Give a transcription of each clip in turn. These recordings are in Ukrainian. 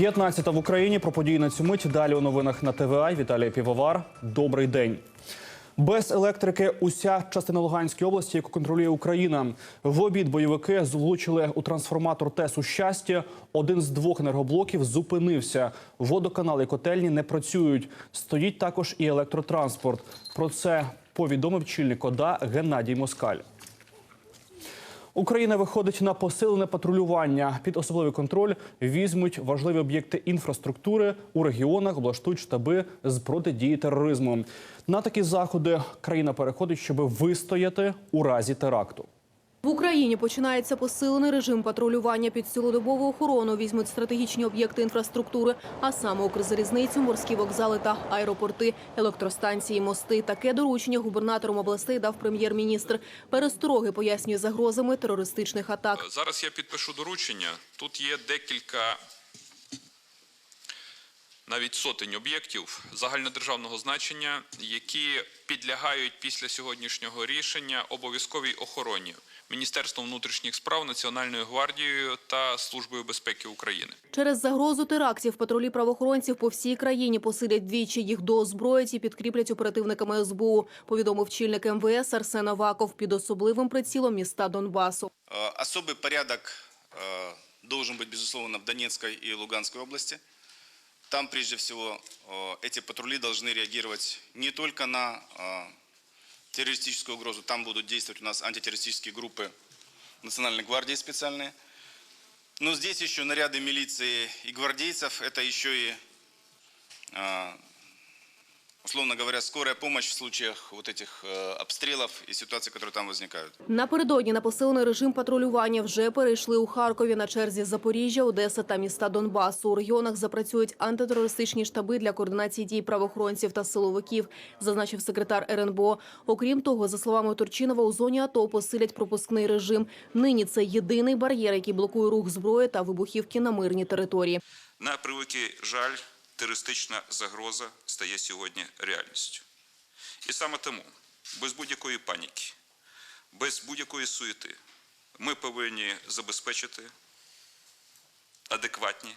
15 в Україні про події на цю мить. Далі у новинах на ТВА. Віталій Півовар. Добрий день. Без електрики уся частина Луганської області, яку контролює Україна. В обід бойовики влучили у трансформатор ТЕС у щастя. Один з двох енергоблоків зупинився. Водоканали і котельні не працюють. Стоїть також і електротранспорт. Про це повідомив чільник ОДА Геннадій Москаль. Україна виходить на посилене патрулювання. Під особливий контроль візьмуть важливі об'єкти інфраструктури у регіонах, облаштують штаби з протидії тероризму. На такі заходи країна переходить, щоб вистояти у разі теракту. В Україні починається посилений режим патрулювання під цілодобову охорону. Візьмуть стратегічні об'єкти інфраструктури, а саме Укрзалізницю, морські вокзали та аеропорти, електростанції, мости. Таке доручення губернаторам областей дав прем'єр-міністр. Перестороги пояснює загрозами терористичних атак. Зараз я підпишу доручення. Тут є декілька навіть сотень об'єктів загальнодержавного значення, які підлягають після сьогоднішнього рішення обов'язковій охороні Міністерством внутрішніх справ, Національною гвардією та Службою безпеки України. Через загрозу терактів патрулі правоохоронців по всій країні посилять двічі. Їх доозброять і підкріплять оперативниками СБУ, повідомив чільник МВС Арсен Аваков під особливим прицілом міста Донбасу. Э, Особый порядок э, должен быть, безусловно, в Донецкой и Луганской области. Там, прежде всего, э, эти патрули должны реагировать не только на э, террористическую угрозу, там будут действовать у нас антитеррористические группы Национальной гвардии специальные. Но здесь еще наряды милиции и гвардейцев, это еще и, э, условно говоря, скорая помощь в случаях вот этих э, обстрелов и ситуаций, которые там возникают. Напередодні на посилений режим патрулювання вже перейшли у Харкові на черзі Запоріжжя, Одеса та міста Донбасу. У регіонах запрацюють антитерористичні штаби для координації дій правоохоронців та силовиків, зазначив секретар РНБО. Окрім того, за словами Турчинова, у зоні АТО посилять пропускний режим. Нині це єдиний бар'єр, який блокує рух зброї та вибухівки на мирній території. На превеликий жаль, терористична загроза стає сьогодні реальністю. І саме тому, без будь-якої паніки, без будь-якої суєти, ми повинні забезпечити адекватні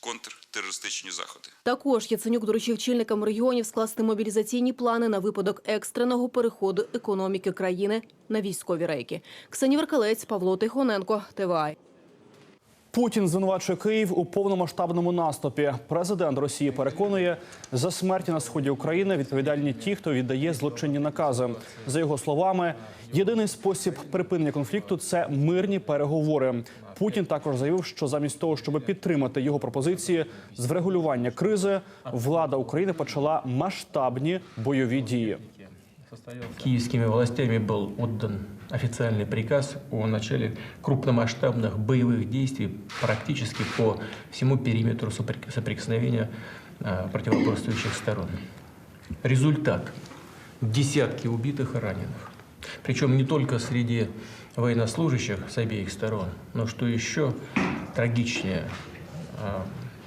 контртерористичні заходи. Також Яценюк доручив чільникам регіонів скласти мобілізаційні плани на випадок екстреного переходу економіки країни на військові рейки. Ксенія Веркалець, Павло Тихоненко, ТВА. Путін звинувачує Київ у повномасштабному наступі. Президент Росії переконує, за смерті на сході України відповідальні ті, хто віддає злочинні накази. За його словами, єдиний спосіб припинення конфлікту це мирні переговори. Путін також заявив, що замість того, щоб підтримати його пропозиції з врегулювання кризи, влада України почала масштабні бойові дії. Киевскими властями был отдан официальный приказ о начале крупномасштабных боевых действий практически по всему периметру соприк- соприкосновения а, противоборствующих сторон. Результат – десятки убитых и раненых. Причем не только среди военнослужащих с обеих сторон, но что еще трагичнее, а,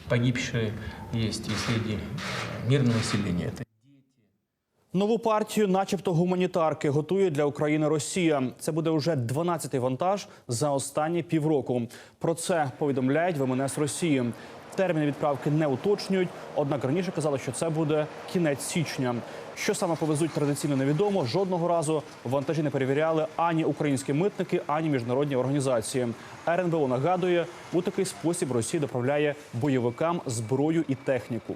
погибшие есть и среди а, мирного населения. Нову партію, начебто гуманітарки, готує для України Росія. Це буде вже 12-й вантаж за останні півроку. Про це повідомляють в МНС Росії. Терміни відправки не уточнюють. Однак раніше казали, що це буде кінець січня. Що саме повезуть традиційно невідомо. Жодного разу вантажі не перевіряли ані українські митники, ані міжнародні організації. РНБО нагадує, у такий спосіб Росія доправляє бойовикам зброю і техніку.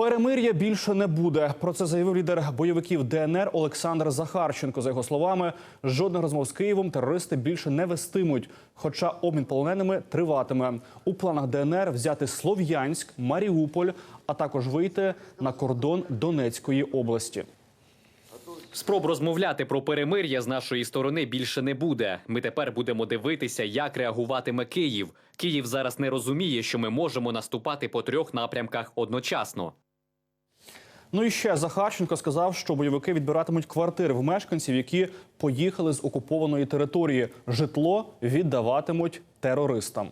Перемир'я більше не буде. Про це заявив лідер бойовиків ДНР Олександр Захарченко. За його словами, жодних розмов з Києвом терористи більше не вестимуть. Хоча обмін полоненими триватиме. У планах ДНР взяти Слов'янськ, Маріуполь, а також вийти на кордон Донецької області. Спроб розмовляти про перемир'я з нашої сторони більше не буде. Ми тепер будемо дивитися, як реагуватиме Київ. Київ зараз не розуміє, що ми можемо наступати по трьох напрямках одночасно. Ну і ще Захарченко сказав, що бойовики відбиратимуть квартири в мешканців, які поїхали з окупованої території. Житло віддаватимуть терористам.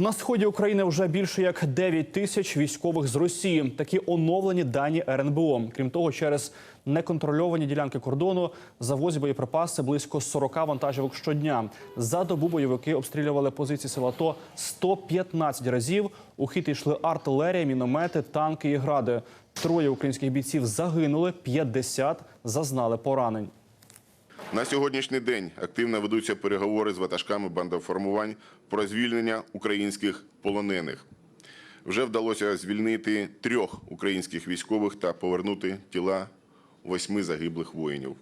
На сході України вже більше як 9 тисяч військових з Росії. Такі оновлені дані РНБО. Крім того, через неконтрольовані ділянки кордону завозять боєприпаси близько 40 вантажівок щодня. За добу бойовики обстрілювали позиції села АТО 115 разів. У хід йшли артилерія, міномети, танки і гради. Троє українських бійців загинули, 50 зазнали поранень. На сьогоднішній день активно ведуться переговори з ватажками бандоформувань про звільнення українських полонених. Вже вдалося звільнити трьох українських військових та повернути тіла восьми загиблих воїнів.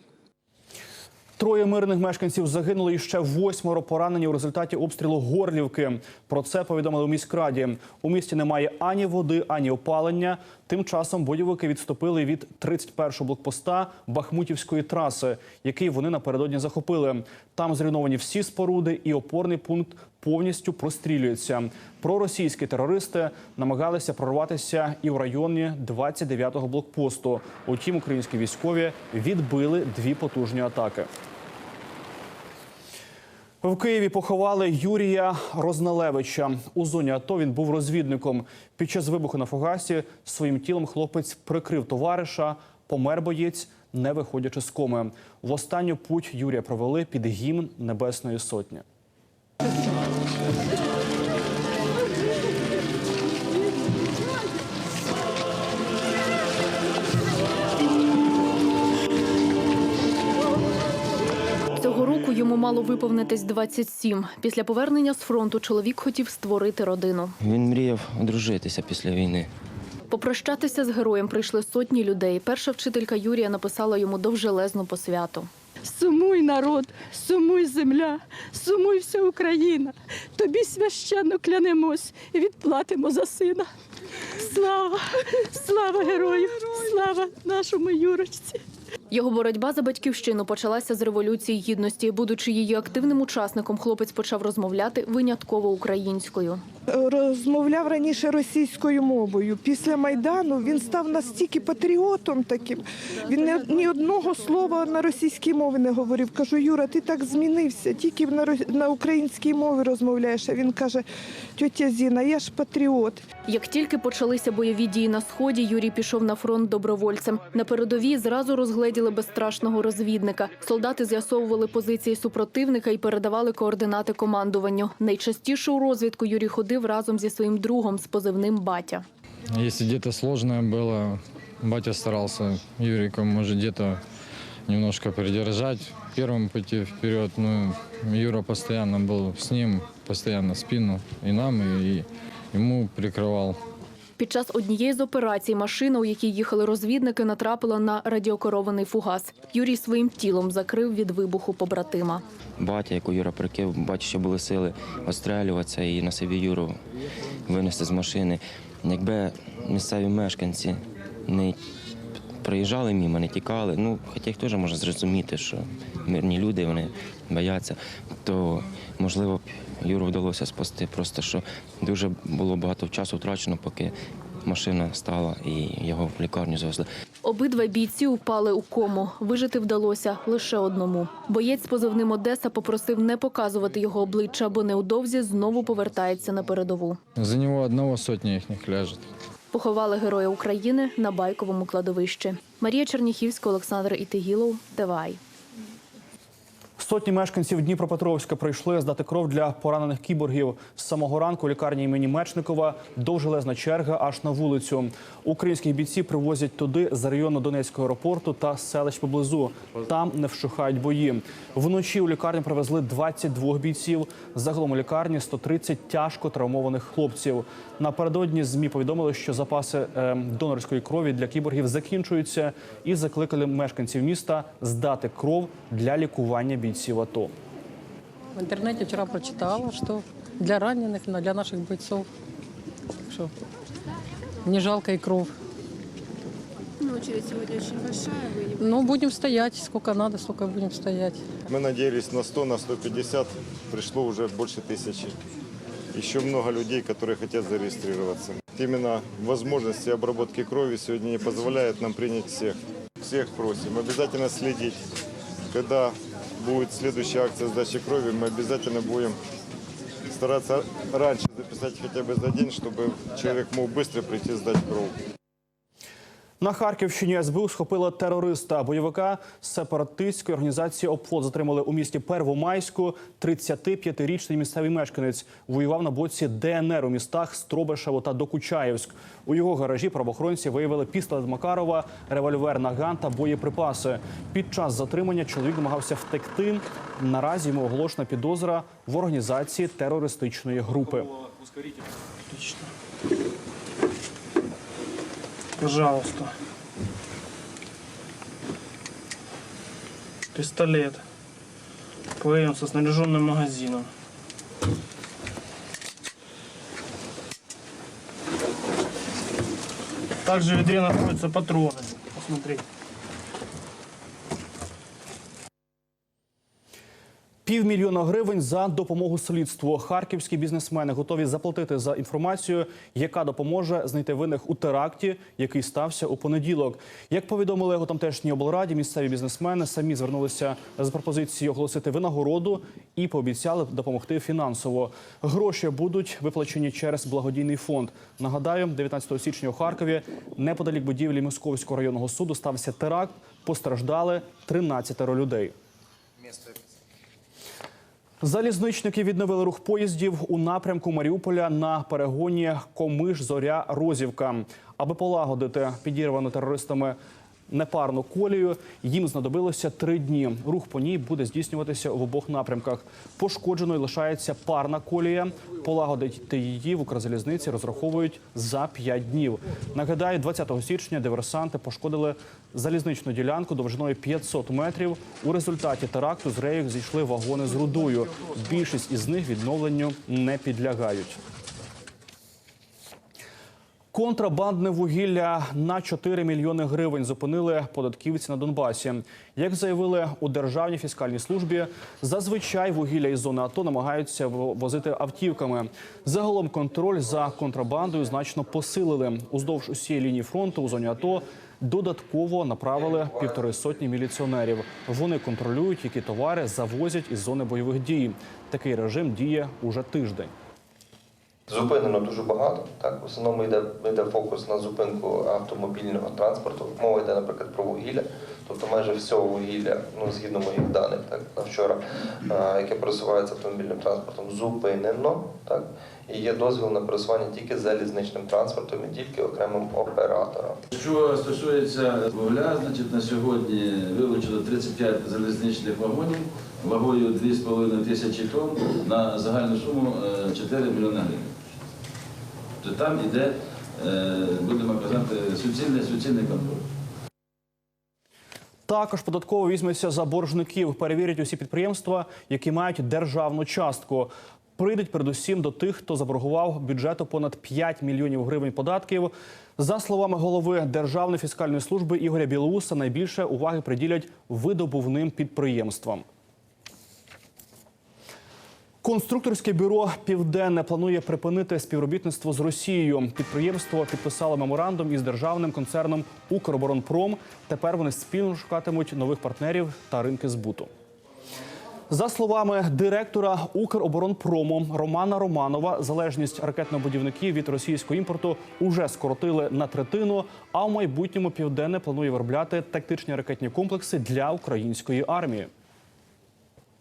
Троє мирних мешканців загинули і ще восьмеро поранені у результаті обстрілу Горлівки. Про це повідомили у міськраді. У місті немає ані води, ані опалення. Тим часом бойовики відступили від 31-го блокпоста Бахмутівської траси, який вони напередодні захопили. Там зруйновані всі споруди, і опорний пункт повністю прострілюється. Проросійські терористи намагалися прорватися і в районі 29-го блокпосту. Утім, українські військові відбили дві потужні атаки. В Києві поховали Юрія Розналевича. У зоні АТО він був розвідником. Під час вибуху на фугасі своїм тілом хлопець прикрив товариша. Помер боєць, не виходячи з коми. В останню путь Юрія провели під гімн Небесної Сотні. Цього року йому мало виповнитись 27. Після повернення з фронту чоловік хотів створити родину. Він мріяв одружитися після війни. Попрощатися з героєм прийшли сотні людей. Перша вчителька Юрія написала йому довжелезну посвяту. Сумуй народ, сумуй земля, сумуй вся Україна. Тобі священно клянемось і відплатимо за сина. Слава, слава герою, слава нашому Юрочці. Його боротьба за батьківщину почалася з революції гідності. Будучи її активним учасником, хлопець почав розмовляти винятково українською. розмовляв раніше російською мовою. Після майдану він став настільки патріотом таким. Він ні одного слова на російській мові не говорив. Кажу, Юра, ти так змінився, тільки на, українській мові розмовляєш. А він каже: тьотя Зіна, я ж патріот. Як тільки почалися бойові дії на сході, Юрій пішов на фронт добровольцем. На передовій зразу розгледіли безстрашного розвідника. Солдати з'ясовували позиції супротивника і передавали координати командуванню. Найчастіше у розвідку Юрій ходив разом зі своїм другом з позивним батя. Если где-то сложное было, батя старался Юрика, может, где-то немножко придержать. Первым пойти вперед, ну, Юра постоянно был с ним, постоянно спину и нам, и, и ему прикрывал. Під час однієї з операцій машина, у якій їхали розвідники, натрапила на радіокерований фугас. Юрій своїм тілом закрив від вибуху побратима. Батя, яку Юра прикив, бачив, що були сили отстрелюватися і на собі Юру винести з машини. Якби місцеві мешканці не проїжджали мимо, не тікали, ну, хоча їх теж можна зрозуміти, що мирні люди, вони бояться, то можливо Юру вдалося спасти. Просто що дуже було багато часу втрачено, поки машина стала і його в лікарню завезли. Обидва бійці упали у кому. Вижити вдалося лише одному. Боєць з позивним Одеса попросив не показувати його обличчя, бо невдовзі знову повертається на передову. За него одного сотни их ляжет. Поховали героя України на байковому кладовищі. Марія Черніхівська, Олександр Ітигілов, ТВАЙ. Сотні мешканців Дніпропетровська прийшли здати кров для поранених кіборгів. З самого ранку лікарні імені Мечникова довжелезна черга аж на вулицю. Українських бійці привозять туди з району Донецького аеропорту та селищ поблизу. Там не вщухають бої. Вночі у лікарню привезли 22 бійців. Загалом у лікарні 130 тяжко травмованих хлопців. Напередодні змі повідомили, що запаси е, донорської крові для кіборгів закінчуються, і закликали мешканців міста здати кров для лікування бійців АТО. В интернете вчера прочитала, что для раненых, но для наших бойцов, что не жалко и кров. Ну, очередь сегодня очень большая. Вы Ну, будем стоять, сколько надо, столько будем стоять. Мы надеялись на 100, на 150, пришло уже больше тысячи. Еще много людей, которые хотят зарегистрироваться. Именно возможности обработки крови сегодня не позволяет нам принять всех. Всех просим обязательно следить. Когда будет следующая акция сдачи крови, мы обязательно будем стараться раньше записать. прописать хотя бы за день, чтобы человек мог быстро прийти сдать кровь. На Харківщині СБУ схопила терориста бойовика з сепаратистської організації «Оплот». Затримали у місті Первомайську. 35-річний місцевий мешканець воював на боці ДНР у містах Стробишево та Докучаєвськ. У його гаражі правоохоронці виявили пістолет Макарова, револьвер Наган та боєприпаси. Під час затримання чоловік намагався втекти. Наразі йому оголошена підозра в організації терористичної групи. Пожалуйста. Пистолет. ПМ со снаряженным магазином. Также в ведре находятся патроны. Посмотрите. Півмільйона гривень за допомогу слідству. Харківські бізнесмени готові заплатити за інформацію, яка допоможе знайти винних у теракті, який стався у понеділок. Як повідомили у тамтешній облраді, місцеві бізнесмени самі звернулися з пропозицією оголосити винагороду і пообіцяли допомогти фінансово. Гроші будуть виплачені через благодійний фонд. Нагадаю, 19 січня у Харкові, неподалік будівлі Московського районного суду, стався теракт. Постраждали 13 людей. Залізничники відновили рух поїздів у напрямку Маріуполя на перегоні Комиш Зоря Розівка. Аби полагодити підірвану терористами непарну колію, їм знадобилося три дні. Рух по ній буде здійснюватися в обох напрямках. Пошкодженою лишається парна колія. Полагодити її в Укрзалізниці розраховують за п'ять днів. Нагадаю, 20 січня диверсанти пошкодили залізничну ділянку довжиною 500 метрів. У результаті теракту з рейок зійшли вагони з рудою. Більшість із них відновленню не підлягають. Контрабандне вугілля на 4 мільйони гривень зупинили податківці на Донбасі. Як заявили у державній фіскальній службі, зазвичай вугілля із зони АТО намагаються возити автівками. Загалом контроль за контрабандою значно посилили. Уздовж усієї лінії фронту у зоні АТО додатково направили півтори сотні міліціонерів. Вони контролюють, які товари завозять із зони бойових дій. Такий режим діє уже тиждень. Зупинено дуже багато. Так, в основному йде, йде фокус на зупинку автомобільного транспорту. Мова йде, наприклад, про вугілля. Тобто майже всього вугілля, ну згідно моїх даних, так на вчора, е, яке пересувається автомобільним транспортом, зупинено. Так і є дозвіл на пересування тільки залізничним транспортом і тільки окремим операторам. Що стосується вугля, значить на сьогодні вилучено 35 залізничних вагонів вагою 2,5 тисячі тонн на загальну суму е, 4 мільйони гривень. Тобто там йде, е, будемо казати, суцільний, суцільний контроль. Також податково візьметься за боржників, перевірять усі підприємства, які мають державну частку. Прийдуть передусім до тих, хто заборгував бюджету понад 5 мільйонів гривень податків. За словами голови Державної фіскальної служби Ігоря Білоуса, найбільше уваги приділять видобувним підприємствам. Конструкторське бюро Південне планує припинити співробітництво з Росією. Підприємство підписало меморандум із державним концерном Укроборонпром. Тепер вони спільно шукатимуть нових партнерів та ринки збуту. За словами директора Укроборонпрому Романа Романова, залежність ракетно-будівників від російського імпорту уже скоротили на третину. А в майбутньому південне планує виробляти тактичні ракетні комплекси для української армії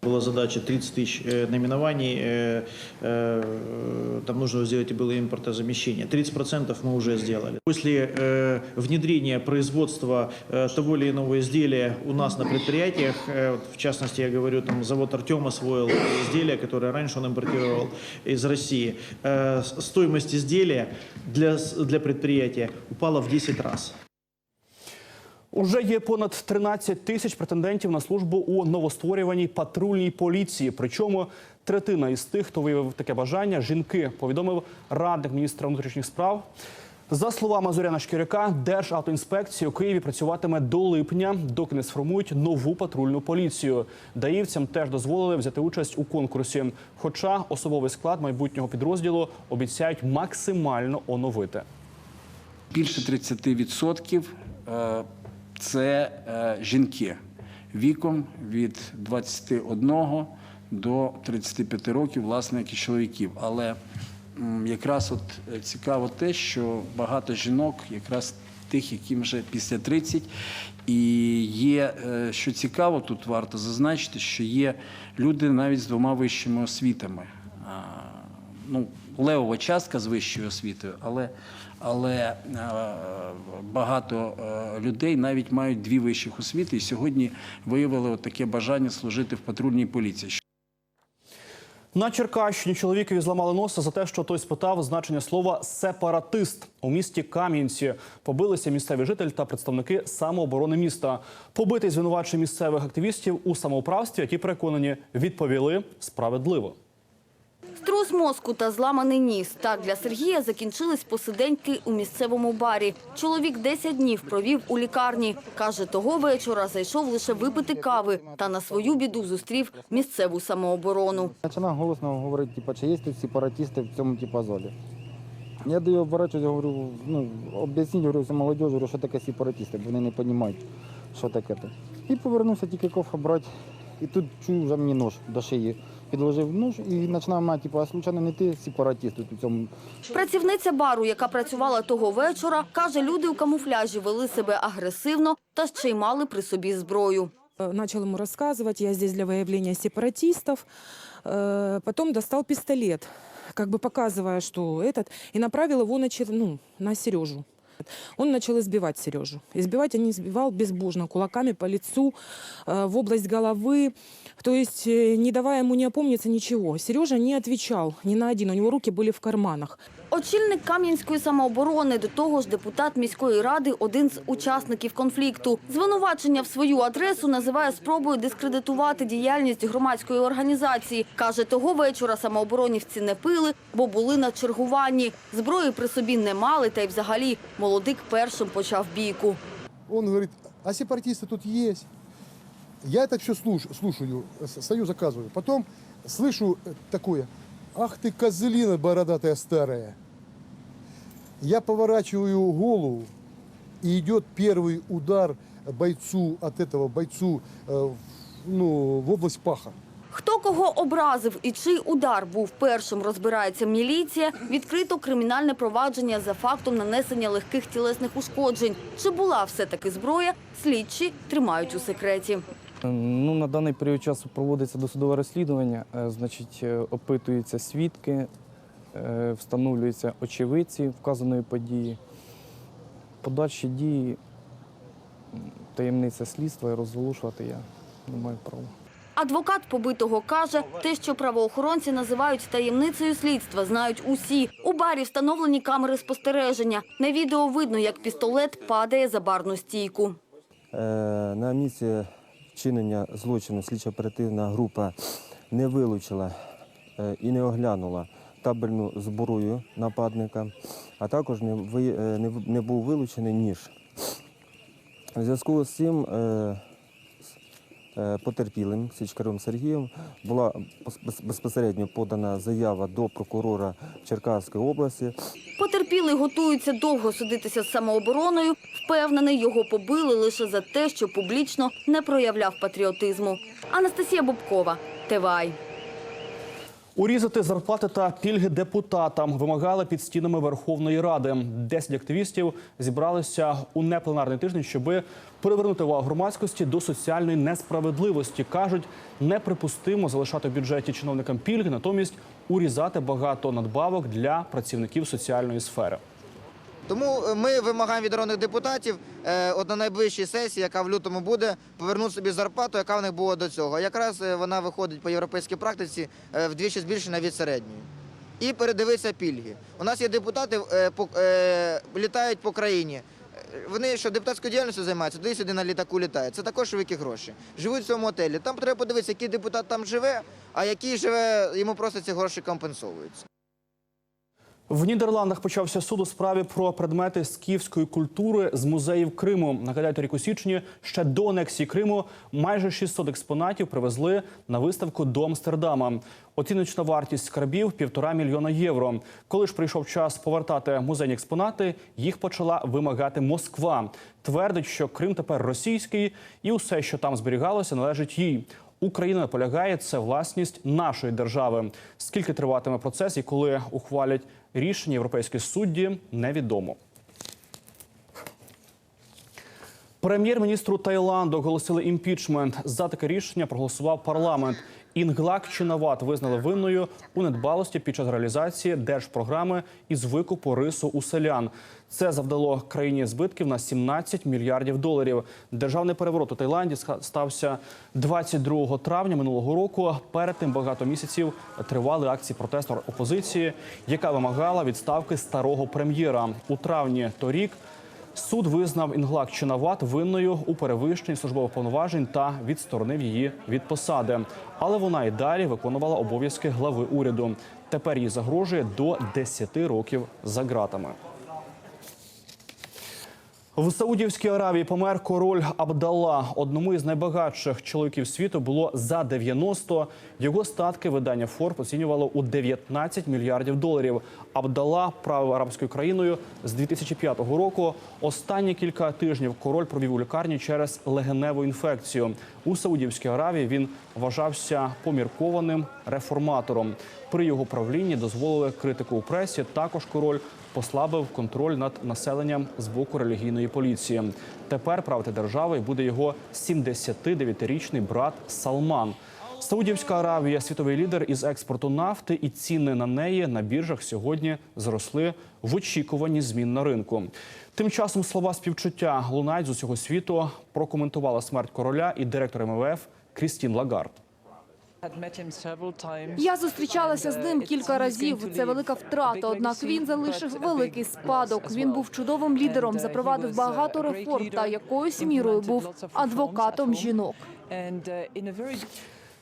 Была задача 30 тысяч э, наименований, э, э, там нужно сделать и было импортозамещение. 30% мы уже сделали. После э, внедрения производства э, того или иного изделия у нас на предприятиях, э, вот в частности, я говорю, там завод Артем освоил изделия, которые раньше он импортировал из России, э, с- стоимость изделия для, с- для предприятия упала в 10 раз. Уже є понад 13 тисяч претендентів на службу у новостворюваній патрульній поліції. Причому третина із тих, хто виявив таке бажання, жінки, повідомив радник міністра внутрішніх справ. За словами Зоряна Шкіряка, Державтоінспекція у Києві працюватиме до липня, доки не сформують нову патрульну поліцію. Даївцям теж дозволили взяти участь у конкурсі. Хоча особовий склад майбутнього підрозділу обіцяють максимально оновити. більше 30% е, це е, жінки віком від 21 до 35 років, власне, як і чоловіків. Але якраз от е, цікаво те, що багато жінок, якраз тих, яким вже після 30, і є, е, що цікаво, тут варто зазначити, що є люди навіть з двома вищими освітами. Ну, левова частка з вищою освітою, але, але е, багато е, людей навіть мають дві вищих освіти, і сьогодні виявили таке бажання служити в патрульній поліції. На Черкащині чоловікові зламали носа за те, що той спитав значення слова сепаратист у місті Кам'янці. Побилися місцеві житель та представники самооборони міста. Побитий звинувачує місцевих активістів у самоуправстві, які переконані відповіли справедливо. Струс мозку та зламаний ніс. Так для Сергія закінчились посиденьки у місцевому барі. Чоловік 10 днів провів у лікарні. Каже, того вечора зайшов лише випити кави та на свою біду зустрів місцеву самооборону. Починав голосно говорити, типу, чи є тут сепаратисти в цьому типу, золі. Я до його оборачуюсь, говорю, ну, об'ясніть, говорю, молодь, говорю, що таке сепаратисти, бо вони не розуміють, що таке. І повернувся тільки кофе брати. І тут чую вже мені нож до шиї Підложив нож і починав мати, типу, а случайно не ти сепаратист тут у цьому Працівниця бару, яка працювала того вечора, каже, люди у камуфляжі вели себе агресивно та ще й мали при собі зброю. Начал ему рассказывать, я здесь для выявления сепаратистов. Э, Потом достал пистолет, как бы показывая, что этот, и направил его на, Чер- ну, на Сережу. Он начал избивать Сережу. Избивать он избивал безбожно, кулаками по лицу, э, в область головы. То есть, э, не давая ему не опомниться ничего. Сережа не отвечал ни на один, у него руки были в карманах. Очільник Кам'янської самооборони, до того ж депутат міської ради, один з учасників конфлікту. Звинувачення в свою адресу називає спробою дискредитувати діяльність громадської організації. Каже, того вечора самооборонівці не пили, бо були на чергуванні. Зброї при собі не мали, та й взагалі молодик першим почав бійку. Он говорит, а сепаратисты тут есть. Я это все слушаю, с- стою, заказываю. Потом слышу э, такое, ах ты козлина бородатая старая. Я поворачиваю голову, и идет первый удар бойцу от этого бойцу э, в- ну, в область паха. Хто кого образив і чий удар був першим, розбирається міліція. Відкрито кримінальне провадження за фактом нанесення легких тілесних ушкоджень. Чи була все-таки зброя, слідчі тримають у секреті. Ну, на даний період часу проводиться досудове розслідування, е, значить, е, опитуються свідки, е, встановлюються очевидці вказаної події. Подальші дії, таємниця слідства і розголошувати я не маю права. Адвокат побитого каже, те, що правоохоронці називають таємницею слідства, знають усі. У барі встановлені камери спостереження. На відео видно, як пістолет падає за барну стійку. Е, На місці вчинення злочину слідчо-оперативна група не вилучила е, і не оглянула табельну зброю нападника, а також не, ви- е, не не був вилучений ніж. У зв'язку з цим е, е, потерпілим Січкарем Сергієм була безпосередньо подана заява до прокурора Черкаської області Потерпілий готується довго судитися з самообороною. Впевнений, його побили лише за те, що публічно не проявляв патріотизму. Анастасія Бобкова, ТВАЙ. Урізати зарплати та пільги депутатам вимагали під стінами Верховної Ради. Десять активістів зібралися у непленарний тиждень, щоб привернути увагу громадськості до соціальної несправедливості. кажуть, неприпустимо залишати в бюджеті чиновникам пільги, натомість урізати багато надбавок для працівників соціальної сфери. Тому е, ми вимагаємо від народних депутатів е, от на найближчій сесії, яка в лютому буде, повернути собі зарплату, яка в них була до цього. Якраз е, вона виходить по європейській практиці вдвічі збільшена від середньої. І передивитися пільги. У нас є депутати, літають по країні. Вони що депутатською діяльністю займаються, туди сюди на літаку літають. Це також великі гроші. Живуть в цьому отелі. Там треба подивитися, який депутат там живе, а який живе, йому просто ці гроші компенсовуються. В Нідерландах почався суд у справі про предмети скіфської культури з музеїв Криму. Нагадаю, торік у січні ще до анексії Криму майже 600 експонатів привезли на виставку до Амстердама. Оціночна вартість скарбів півтора мільйона євро. Коли ж прийшов час повертати музейні експонати, їх почала вимагати Москва. Твердить, що Крим тепер російський, і усе, що там зберігалося, належить їй. Україна наполягає, це власність нашої держави. Скільки триватиме процес і коли ухвалять рішення європейські судді, невідомо. Прем'єр-міністру Таїланду оголосили імпічмент. За таке рішення проголосував парламент. Інглак Чинават визнали винною у недбалості під час реалізації держпрограми із викупу рису у селян. Це завдало країні збитків на 17 мільярдів доларів. Державний переворот у Таїланді стався 22 травня минулого року. Перед тим багато місяців тривали акції протесту опозиції, яка вимагала відставки старого прем'єра. У травні торік Суд визнав Інглак Чинават винною у перевищенні службових повноважень та відсторонив її від посади. Але вона і далі виконувала обов'язки глави уряду. Тепер їй загрожує до 10 років за ґратами. В Саудівській Аравії помер король Абдалла. Одному із найбагатших чоловіків світу було за 90. Його статки видання Форб оцінювало у 19 мільярдів доларів. Абдалла правив арабською країною з 2005 року. Останні кілька тижнів король провів у лікарні через легеневу інфекцію. У Саудівській Аравії він вважався поміркованим реформатором. При його правлінні дозволили критику у пресі. Також король послабив контроль над населенням з боку релігійної поліції. Тепер правити держави буде його 79-річний брат Салман. Саудівська Аравія світовий лідер із експорту нафти, і ціни на неї на біржах сьогодні зросли в очікуванні змін на ринку. Тим часом слова співчуття лунають з усього світу. Прокоментувала смерть короля і директор МВФ Крістін Лагард. Я зустрічалася з ним кілька разів. Це велика втрата. Однак він залишив великий спадок. Він був чудовим лідером, запровадив багато реформ та якоюсь мірою був адвокатом жінок.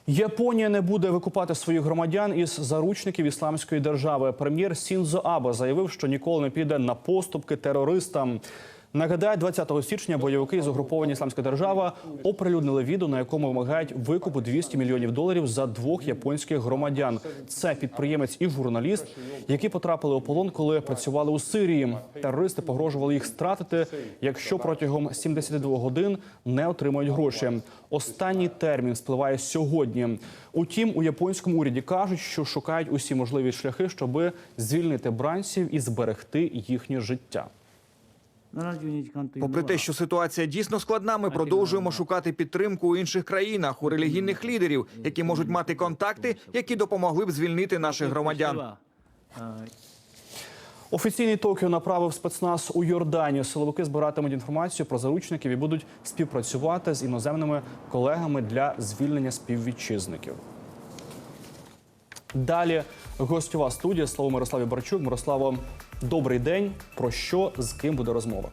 Японія не буде викупати своїх громадян із заручників ісламської держави. Прем'єр Сінзо Абе заявив, що ніколи не піде на поступки терористам. Нагадаю, 20 січня бойовики з угруповання Ісламська держава оприлюднили відео, на якому вимагають викупу 200 мільйонів доларів за двох японських громадян. Це підприємець і журналіст, які потрапили у полон, коли працювали у Сирії. Терористи погрожували їх стратити, якщо протягом 72 годин не отримають гроші. Останній термін спливає сьогодні. Утім, у японському уряді кажуть, що шукають усі можливі шляхи, щоб звільнити бранців і зберегти їхнє життя. Попри те, що ситуація дійсно складна, ми продовжуємо шукати підтримку у інших країнах, у релігійних лідерів, які можуть мати контакти, які допомогли б звільнити наших громадян. Офіційний Токіо направив спецназ у Йорданію. Силовики збиратимуть інформацію про заручників і будуть співпрацювати з іноземними колегами для звільнення співвітчизників. Далі гостьова студія слово Мирославі Барчук. Мирославо, добрий день. Про що з ким буде розмова?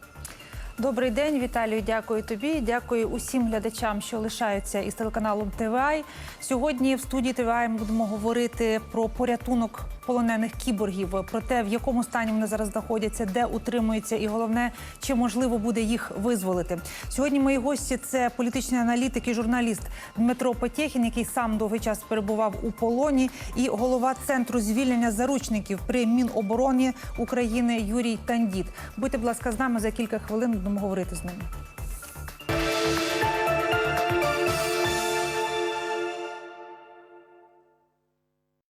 Добрий день, Віталію. Дякую тобі. Дякую усім глядачам, що лишаються із телеканалом ТВАЙ. Сьогодні в студії ТВАЙ ми будемо говорити про порятунок полонених кіборгів, про те, в якому стані вони зараз знаходяться, де утримуються, і головне, чи можливо буде їх визволити. Сьогодні мої гості це політичний аналітик і журналіст Дмитро Потєхін, який сам довгий час перебував у полоні, і голова центру звільнення заручників при Мінобороні України Юрій Тандіт. Будьте, будь ласка, з нами за кілька хвилин будемо говорити з ними.